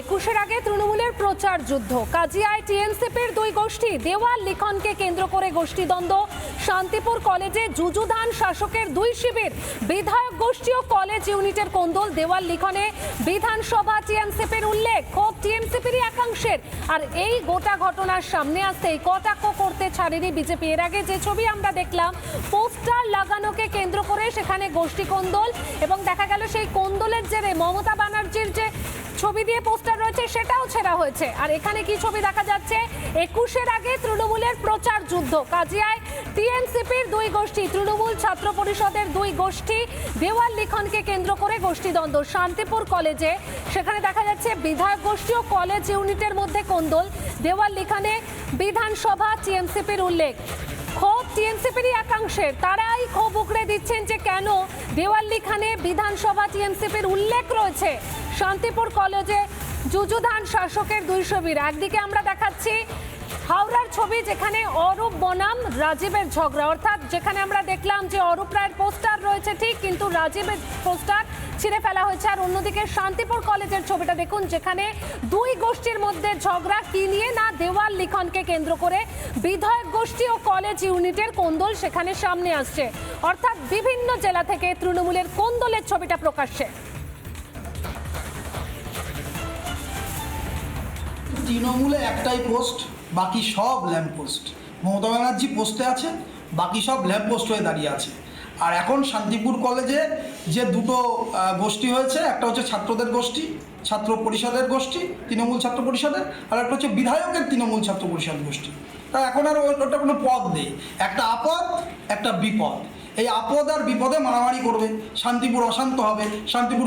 একুশের আগে তৃণমূলের প্রচার যুদ্ধ। কাজিয়ায় টিএনসিপির দুই গোষ্ঠী, দেওয়াল লিখনকে কেন্দ্র করে গোষ্ঠীদ্বন্দ্ব। শান্তিপুর কলেজে যুযুধান শাসকের দুই শিবির, বিধায়ক গোষ্ঠী ও কলেজ ইউনিটের কোন্দল দেওয়াল লিখনে। বিধানসভা টিএনসিপির উল্লেখ, ক্ষোভ টিএনসিপিরই একাংশের। আর এই গোটা ঘটনার সামনে আসতেই কটাক্ষ করতে ছাড়েনি বিজেপি। এর আগে যে ছবি আমরা দেখলাম, পোস্টার লাগানোকে কেন্দ্র করে সেখানে গোষ্ঠী কোন্দল এবং দেখা গেল সেই কোন্দলের জেরে মমতা ব্যানার্জির ছবি দিয়ে পোস্টার রয়েছে, সেটাও ছেঁড়া হয়েছে। আর এখানে কি ছবি দেখা যাচ্ছে? একুশের আগে তৃণমূলের প্রচার যুদ্ধ। কাজিয়ায় টিএনসিপির দুই গোষ্ঠী, তৃণমূল ছাত্র পরিষদের দুই গোষ্ঠী, দেওয়াল লিখনকে কেন্দ্র করে গোষ্ঠীদ্বন্দ্ব। শান্তিপুর কলেজে সেখানে দেখা যাচ্ছে বিধায়ক গোষ্ঠী ও কলেজ ইউনিটের মধ্যে কোন্দল। দেওয়াল লিখনে বিধানসভা টিএমসিপির উল্লেখ। ক্ষোভ টিএমসিপিরই একাংশের তারাই ক্ষোভ উগড়ে দিচ্ছেন যে কেন দেওয়াল্লিখানে বিধানসভা টিএমসিপির উল্লেখ রয়েছে? শান্তিপুর কলেজে যুযুধান শাসকের দুই ছবির একদিকে আমরা দেখাচ্ছি হাওড়ার ছবি যেখানে অরূপ বনাম রাজীবের ঝগড়া। অর্থাৎ যেখানে আমরা দেখলাম যে অরূপ রায়ের পোস্টার রয়েছে ঠিক, কিন্তু রাজীবের পোস্টার ছিঁড়ে ফেলা হয়েছে। আর অন্যদিকে শান্তিপুর কলেজের ছবিটা দেখুন, যেখানে দুই গোষ্ঠীর মধ্যে ঝগড়া কি নিয়ে না দেওয়াল লিখনকে কেন্দ্র করে বিধায়ক গোষ্ঠী ও কলেজ ইউনিটের কোন্দল সেখানে সামনে আসছে। অর্থাৎ বিভিন্ন জেলা থেকে তৃণমূলের কোন্দলের ছবিটা প্রকাশ্যে। তৃণমূলে একটাই পোস্ট, বাকি সব ল্যাম্প পোস্ট। মমতা ব্যানার্জি পোস্টে আছে, বাকি সব ল্যাম্প পোস্ট হয়ে দাঁড়িয়ে আছে। আর এখন শান্তিপুর কলেজে যে দুটো গোষ্ঠী হয়েছে, একটা হচ্ছে ছাত্রদের গোষ্ঠী, ছাত্র পরিষদের গোষ্ঠী, তৃণমূল ছাত্র পরিষদের, আর একটা হচ্ছে বিধায়কের তৃণমূল ছাত্র পরিষদ গোষ্ঠী। তা এখন আর ওটা কোনো পদ নেই। একটা আপদ, একটা বিপদ। এই আপদ আর বিপদে মারামারি করবে, শান্তিপুর অশান্ত হবে, শান্তিপুর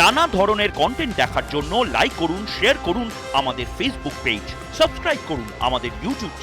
নানা ধরনের কন্টেন্ট দেখার জন্য লাইক করুন শেয়ার করুন আমাদের ফেসবুক পেজ সাবস্ক্রাইব করুন আমাদের ইউটিউব